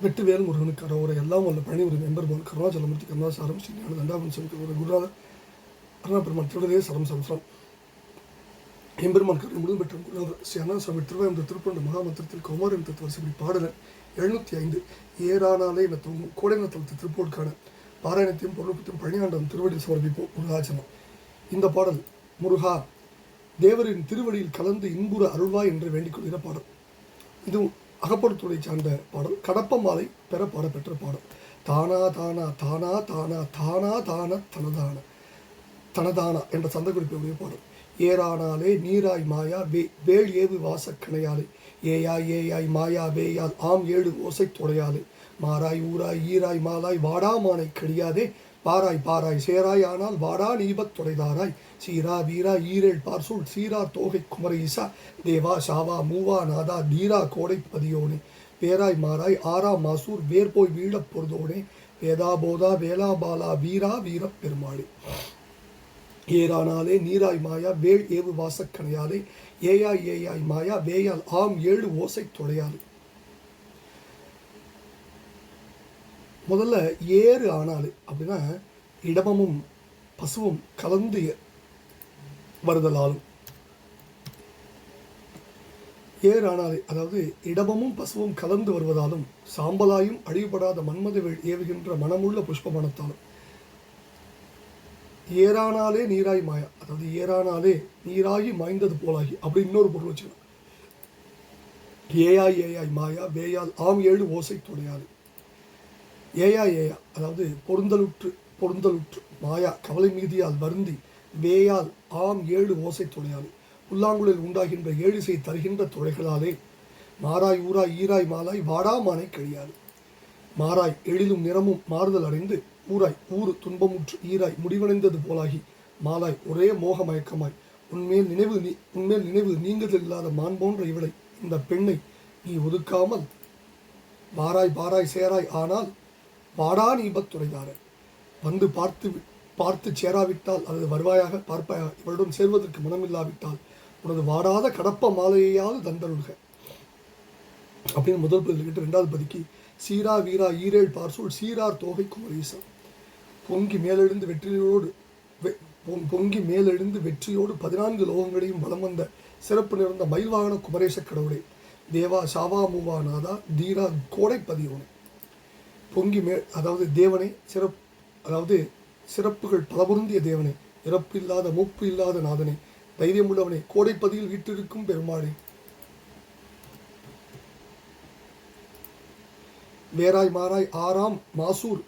வெட்டுவேல் முருகனுக்கு கரோரை எல்லாம் வல்ல பழனி ஒரு மெம்பர்பவன் கருணாச்சலமூர்த்தி கருணாசாரம் ஸ்ரீ ஞான தண்டாபன் சுமிக்கு ஒரு குருநாதர் அருணாபெருமான் திருடதே சரம் சம்சம் எம்பெருமான் கருணை முழுதும் பெற்ற குருநாதர் ஸ்ரீ அண்ணா சுவாமி திருவாயந்த திருப்பண்ட மகாமந்திரத்தில் கௌமாரம் தத்துவ வரிசைப்படி பாடலன் எழுநூத்தி ஐந்து ஏறானாலே என தூங்கும் கோடைன தளத்து திருப்போட்கான பாராயணத்தையும் பொருளுப்பத்தையும் பழனியாண்டம் திருவடியில் சமர்ப்பிப்போம் முருகாச்சனம் இந்த பாடல் முருகா தேவரின் திருவடியில் கலந்து இன்புற அருள்வா என்று வேண்டிக் கொள்கிற பாடல். இதுவும் அகப்படுத்துறை சார்ந்த பாடல் கடப்ப மாலை பெற பாடப்பெற்ற பாடல். தானா தானா தானா தானா தானா தான தனதான தனதானா என்ற சந்த குறிப்புடைய பாடல். ஏறானாலே நீராய் மாயா வே வேள் ஏவு வாசக்கணையாலே ஏயாய் ஏயாய் மாயா வேயால் ஆம் ஏழு ஓசை தொடையாலே. மாறாய் ஊராய் ஈராய் மாலாய் வாடாமானை கடியாதே. பாராய் பாராய் சேராய் ஆனால் வாடா நீபத் துறைதாராய். சீரா வீரா ஈரேழ் பார்சூல் சீரா தோகை குமரீசா தேவா ஷாவா மூவா நாதா தீரா கோடை பதியோனே. பேராய் மாறாய் ஆரா மாசூர் வேர் போய் வீழப் பொருதோனே. வேதா போதா வேலா பாலா வீரா வீரப் பெருமாளே. ஏரானாலே நீராய் மாயா வேள் ஏவு வாசக்கணையாலே. ஏயாய் ஏயாய் மாயா வேயால் ஆம் ஏழு ஓசை தொடையாலே. முதல்ல ஏறு ஆனாலே அப்படின்னா இடமமும் பசுவும் கலந்து வருதலாலும். ஏர் ஆனாலே அதாவது இடமும் பசுவும் கலந்து வருவதாலும் சாம்பலாயும் அழிவுபடாத மன்மதவேள் ஏவுகின்ற மனமுள்ள புஷ்பமனத்தாலும். ஏறானாலே நீராய் மாயா அதாவது ஏறானாலே நீராகி மாய்ந்தது போலாகி அப்படி இன்னொரு பொருள் வச்சுக்கணும். ஏயாய் ஏயாய் மாயா வேயால் ஆம் ஏழு ஓசை துணையாது ஏயா ஏயா அதாவது பொருந்தலுற்று பொருந்தலுற்று மாயா கவலை மீதியால் வருந்தி வேயால் ஆம் ஏழு ஓசை துணையாலே புல்லாங்குழல் உண்டாகின்ற ஏழிசை தருகின்ற துறைகளாலே மாறாய் ஊராய் ஈராய் மாலாய் வாடாமானை கழியாது. மாறாய் எழிலும் நிறமும் மாறுதல் அடைந்து ஊராய் ஊறு துன்பமுற்று ஈராய் முடிவடைந்தது போலாகி மாலாய் ஒரே மோக மயக்கமாய் உன்மேல் நினைவு நீ உன்மேல் நினைவு நீங்குதல் இல்லாத மான் போன்ற இவளை இந்த பெண்ணை நீ ஒதுக்காமல் வாராய் பாராய் சேராய் ஆனால் வாடா நீபத்துறைதார வந்து பார்த்து வி- பார்த்து சேராவிட்டால் அல்லது வருவாயாக பார்ப்பாயாக இவளுடன் சேர்வதற்கு மனமில்லாவிட்டால் உனது வாடாத கடப்ப மாலையாவது தந்தருள்க. அப்படின்னு முதல் பதில்கிட்ட ரெண்டாவது பதிக்கு சீரா வீரா ஈரேழ் பார்சூல் சீரார் தோகை குமரீசன். பொங்கி மேலெழுந்து வெற்றியோடு வெ- பொங்கி மேலெழுந்து வெற்றியோடு பதினான்கு லோகங்களையும் வலம் வந்த சிறப்பு நிறைந்த மயில்வாகன குமரேச கடவுளே. தேவா சாவா மூவா நாதா தீரா கோடைப்பதியோனே. பொங்கி மே அதாவது தேவனே சிறப் அதாவது சிறப்புகள் பலபொருந்திய தேவனே இறப்பு இல்லாத மூப்பு இல்லாத நாதனே தைரியமுள்ளவனே கோடைப்பதியில் வீட்டிருக்கும் பெருமாளே. வேராய் மாறாய் ஆறாம் மாசூர்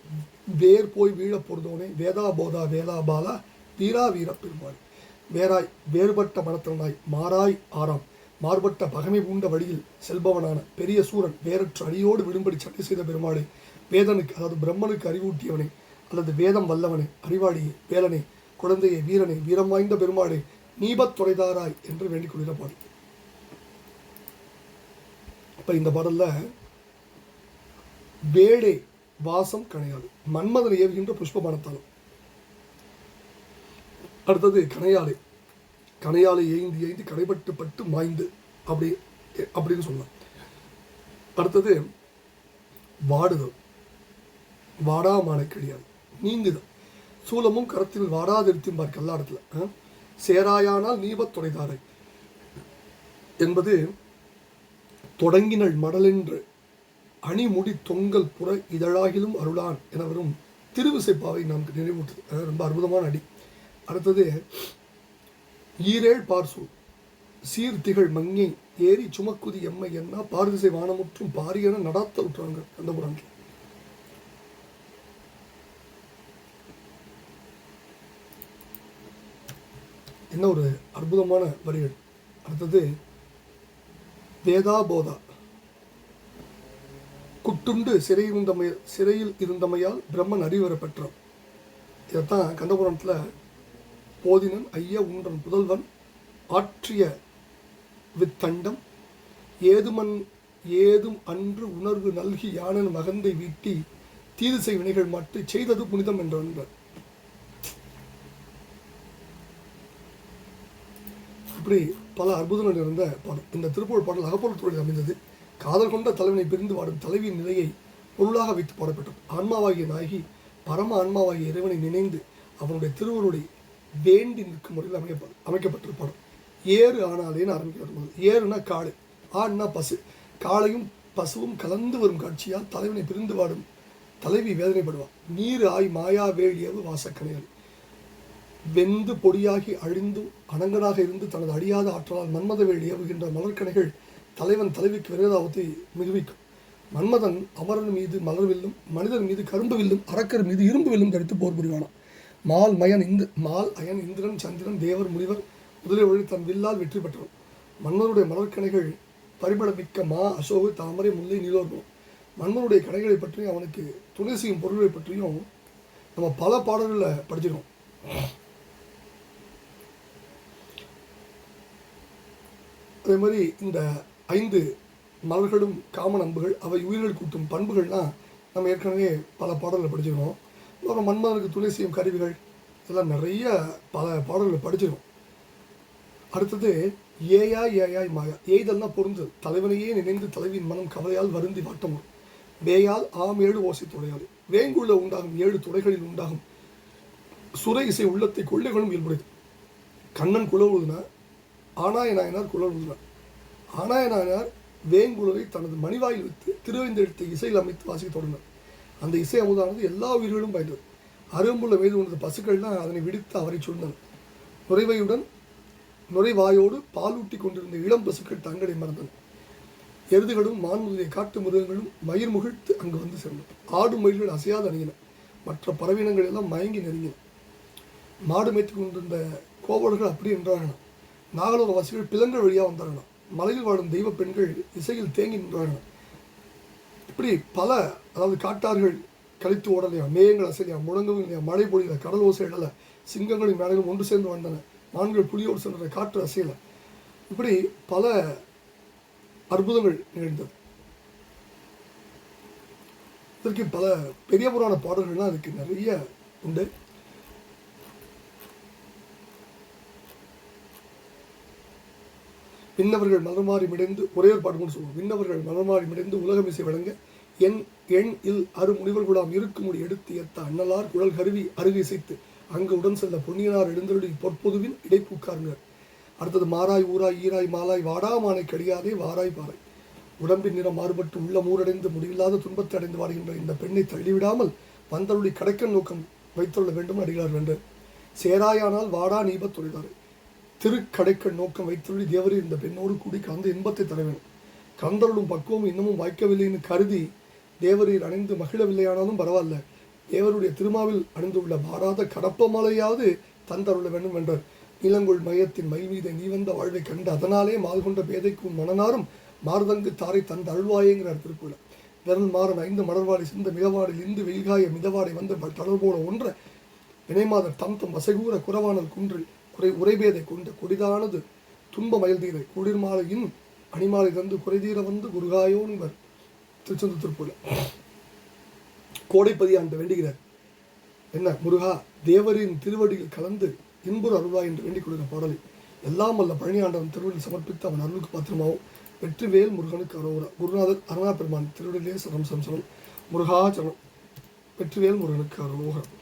வேர் போய் வீழப் பொறுந்தவனே வேதா போதா வேதா பாலா வீரா வீர பெருமாள். வேராய் வேறுபட்ட மனத்தனாய் மாறாய் ஆறாம். மாறுபட்ட பகமை பூண்ட வழியில் செல்பவனான பெரிய சூரன் வேறற்ற அடியோடு விடும்படி சட்டை செய்த பெருமாளே வேதனுக்கு அதாவது பிரம்மனுக்கு அறிவூட்டியவனே அல்லது வேதம் வல்லவனே அறிவாளியே வேலனே குழந்தையே வீரனே வீரம் வாய்ந்த பெருமாளே நீபத் துறைதாராய் என்று வேண்டிக் கொள்கிற பாடல் இப்போ இந்த பாடல்ல வேடே வாசம் கணையாடு மன்மதனை ஏவுகின்ற புஷ்பமானத்தாலும் அடுத்தது கணையாளை கணையாளை ஏந்தி ஏந்தி கடைபட்டு பட்டு மாய்ந்து அப்படி அப்படின்னு சொல்லலாம். அடுத்தது வாடுதல். வாடாமான கிடையாது நீங்குதான் சூலமும் கரத்தில் வாடாதிருத்தியும் பார் கல்லாடத்தில் ஆ? சேராயானால் நீபத் துணைதாரை என்பது தொடங்கினள் மடலென்று அணிமுடி தொங்கல் புற இதழாகிலும் அருளான் என வரும் திருவிசைப்பாவை நமக்கு நினைவூட்டுது. ரொம்ப அற்புதமான அடி. அடுத்தது ஈரேழ் பார்சு. சீர்திகள் மங்கை. ஏறி சுமக்குதி எம்மை என்ன பார்திசை வானமுற்றும் பாரியன நடாத்த விட்டுறாங்க அந்த புறாங்க என்ன ஒரு அற்புதமான வரிகள்? அடுத்தது வேதா போதா. குட்டுண்டு சிறை சிறையில் இருந்தமையால் பிரம்மன் அறிவர பெற்றான். இதைத்தான் கந்தபுராணத்தில் போதினன் ஐய உன்றன் புதல்வன் ஆற்றிய வித்தண்டம் ஏதுமன் ஏதும் அன்று உணர்வு நல்கி யானன் மகந்தை வீட்டி தீது செய் வினைகள் மாற்றி செய்தது புனிதம் என்றார் இப்படி பல அற்புதங்கள் நிறைந்த பாடல். இந்த திருப்பூர் பாடல் அகப்பொருள் துறையில் அமைந்தது. காதல் கொண்ட தலைவனை பிரிந்து வாடும் தலைவியின் நிலையை பொருளாக வைத்து பாடப்பட்டது. ஆன்மாவாகிய நாயகி பரம ஆன்மாவாகிய இறைவனை நினைந்து அவனுடைய திருவருளை வேண்டி நிற்கும் முறையில் அமைக்க அமைக்கப்பட்ட படம் ஏறு ஆனாலேன்னு ஆரம்பிக்கிறது ஏறுனா காடு ஆண்னா பசு. காளையும் பசுவும் கலந்து வரும் காட்சியால் தலைவனை பிரிந்து வாடும் தலைவி வேதனைப்படுவான் நீர் ஆய் மாயா வேலியவு வாசக்கணையல் வெந்து பொடியாகி அழிந்து அனங்கனாக இருந்து தனது அழியாத ஆற்றலால் மன்மத ஏவுகின்ற மலர்கணைகள் தலைவன் தலைவிக்கு விரோதாபத்தை மிகுவிக்கும். மன்மதன் அமரன் மீது மலர் வில்லும் மனிதன் மீது கரும்பு வில்லும் அரக்கர் மீது இரும்பு வில்லும் தடுத்து போர் புரிவானான் மால் மயன் இந்து மால் அயன் இந்திரன் சந்திரன் தேவர் முனிவர் முதலியவர்கள் தன் வில்லால் வெற்றி பெற்றவர் மன்மதனுடைய மலர்கணைகள் பரிமளமிக்க மா அசோகு தாமரை முல்லை நீலோர்பம் மன்மனுடைய கடைகளை பற்றியும் அவனுக்கு துணை செய்யும் பொருள்களை பற்றியும் நம்ம பல பாடல்களில் படிச்சிருக்கோம். அதே மாதிரி இந்த ஐந்து மலர்களும் காமன் அன்புகள் அவை உயிர்கள் கூட்டும் பண்புகள்லாம் நம்ம ஏற்கனவே பல பாடல்களை படிச்சிருக்கோம். அப்புறம் மன்மதனுக்கு துணை செய்யும் கருவிகள் இதெல்லாம் நிறைய பல பாடல்களை படிச்சிருக்கோம். அடுத்தது ஏயா ஏயாய் மாயா. எய்தல்னா பொருந்து. தலைவனையே நினைந்து தலைவியின் மனம் கவலையால் வருந்தி வாட்டமும் வேயால் ஆம் ஏழு ஓசை துடையாது வேங்குள்ள உண்டாகும் ஏழு துளைகளில் உண்டாகும் சுரை இசை உள்ளத்தை கொள்ளைகளும் இயல்புடையது. கண்ணன் குழவுதுனா ஆனாய நாயனார் குழவுதுனார் ஆனாய நாயனார் வேங்குழலை தனது மணிவாயில் வைத்து திருவைந்தெழுத்தை இசையில் அமைத்து வாசிக்க தொடங்கினார். அந்த இசை அமுதானது எல்லா உயிர்களும் பயந்தது. அரும்புள்ள மீது உணர்ந்த பசுக்கள்லாம் அதனை விடுத்து அவரை சொன்னன நுரைவையுடன் நுரைவாயோடு பாலூட்டி கொண்டிருந்த இளம் பசுக்கள் தங்களை மறந்தன. எருதுகளும் மான் காட்டு மிருகங்களும் மயிர் முகிழ்த்து அங்கு வந்து சேர்ந்தன. ஆடு மயில்கள் அசையாது அணியின. மற்ற பறவினங்கள் எல்லாம் மயங்கி நெருங்கின. மாடு மேய்த்து கொண்டிருந்த கோவலர்கள் அப்படி என்றார்களாம் நாகலோக வாசிகள் பிளங்கள் வழியாக வந்தார்களாம். மலையில் வாழும் தெய்வ பெண்கள் இசையில் தேங்கி நின்றார்களாம். இப்படி பல அதாவது காட்டார்கள் கழித்து ஓடலையா? மேகங்கள் அசையா முழங்கவும் இல்லையா? மழை பொழியல? கடல் ஓசை இடல சிங்கங்களின் மேலும் ஒன்று சேர்ந்து வந்தன. மான்கள் புலியோடு சென்ற காற்று அசையல. இப்படி பல அற்புதங்கள் நிகழ்ந்தது. இதற்கு பல பெரிய புராண பாடல்கள்லாம் அதுக்கு நிறைய உண்டு. விண்ணவர்கள் மலர்மாறி மிடைந்து ஒரே ஒரு பாட்டு சொல்லுவோம். விண்ணவர்கள் மலர்மாறி மிடைந்து உலகமிசை வழங்க என் எண் இல் அரு முனிவர் குலாம் இருக்குமுடி எடுத்து எத்த அண்ணலார் குழல் கருவி அருகே இசைத்து அங்கு உடன் செல்ல பொன்னியனார் எழுந்தருளி பொற்பொதுவின் இடைப்பூக்காருங்கள் அடுத்தது மாறாய் ஊராய் ஈராய் மாலாய் வாடாமானை கடியாதே வாராய் பாறை. உடம்பின் நிறம் மாறுபட்டு உள்ள மூரடைந்து முடிவில்லாத துன்பத்தை அடைந்து வாடுகின்ற இந்த பெண்ணை தள்ளிவிடாமல் வந்தருளி கடைக்கன் நோக்கம் வைத்துள்ள வேண்டும் அடிகளார் வென்று சேராயானால் வாடா நீபத் தொழிலாறு திருக்கடைக்கண் நோக்கம் வைத்துள்ளி தேவரி இந்த பெண்ணோடு கூடி கலந்த இன்பத்தை தலைவன். கந்தருடும் பக்குவம் இன்னமும் வாய்க்கவில்லைன்னு கருதி தேவரீர் அணிந்து மகிழவில்லையானாலும் பரவாயில்ல. தேவருடைய திருமாவில் அணிந்துள்ள மாறாத கடப்பமலையாவது தந்தருள வேண்டும் என்றார். நிலங்குள் மையத்தின் மயில் மீதை நீ வந்த வாழ்வை கண்டு அதனாலே மால்கொண்ட பேதைக்கும் மனநாரும் மார்தங்கு தாரை தந்த அழுவாயேங்கிறார் திருக்குள்ள விரல் மாறன் ஐந்து மலர்வாடி சிந்த மிதவாடில் இந்து வெயில்காய மிதவாடை வந்து தளர் போல ஒன்ற வினைமாதர் தம் தம் வசகூர குறவானல் குன்றில் குறை உரைபேதை கொண்ட கொடிதானது துன்ப மயல்தீரை குளிர்மாலையின் அணிமாலை தந்து குறைதீர வந்து குருகாயோன் இவர் திருச்செந்தூர் திருப்பூர்ல கோடைப்பதி ஆண்டு வேண்டுகிறார். என்ன? முருகா தேவரின் திருவடியில் கலந்து இன்புற அருள்வா என்று வேண்டிக் கொள்கிற பாடலை எல்லாம் வல்ல பழனி ஆண்டவன் திருவடியில் சமர்ப்பித்து அவன் அருளுக்கு பாத்திரமாவும் வெற்றிவேல் முருகனுக்கு அரோரா. குருநாதர் அருணா பெருமான் திருவடியிலே சரம் சரம் சரம் முருகாச்சரம் வெற்றிவேல் முருகனுக்கு அரோகரம்